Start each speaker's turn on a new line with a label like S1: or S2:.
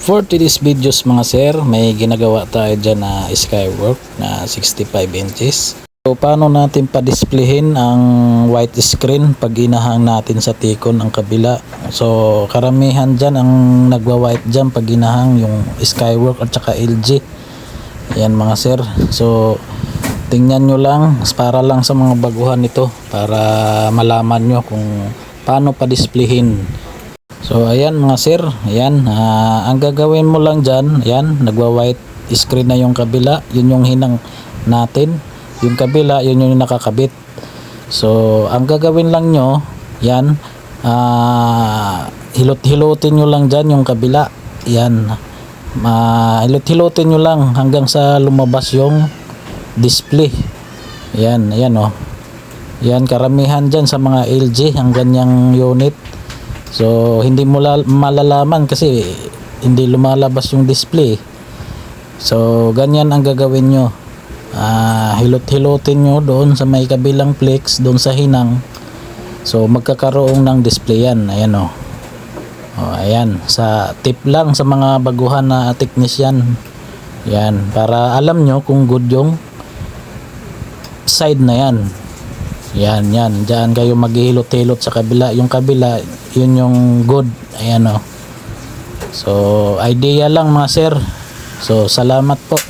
S1: For today's videos mga sir, may ginagawa tayo dyan na Skywork na 65 inches. So paano natin pa-displayhin ang white screen pag inahang natin sa tikon ang kabila. So karamihan dyan ang nagwa-white dyan pag inahang yung Skywork at saka LG. Yan mga sir. So tingnan nyo lang para lang sa mga baguhan ito para malaman nyo kung paano pa-displayhin So ayan mga sir, ayan, ah, ang gagawin mo lang dyan, ayan, nagwa-white screen na yung kabila, yun yung hinang natin, yung kabila, yun yung nakakabit. So ang gagawin lang nyo, yan, ah, hilot-hilotin nyo lang dyan yung kabila, yan, ma hilot-hilotin nyo lang hanggang sa lumabas yung display. Yan, ayan oh. Yan, karamihan dyan sa mga LG, ang ganyang unit. So, hindi mo la- malalaman kasi hindi lumalabas yung display. So, ganyan ang gagawin nyo. Ah, hilot-hilotin nyo doon sa may kabilang flex, doon sa hinang. So, magkakaroon ng display yan. Ayan o. Oh. ayan. Sa tip lang sa mga baguhan na technician. Yan. Para alam nyo kung good yung side na yan. Yan, yan. Diyan kayo maghihilot-hilot sa kabila. Yung kabila, yun yung good. Ayan o. So, idea lang mga sir. So, salamat po.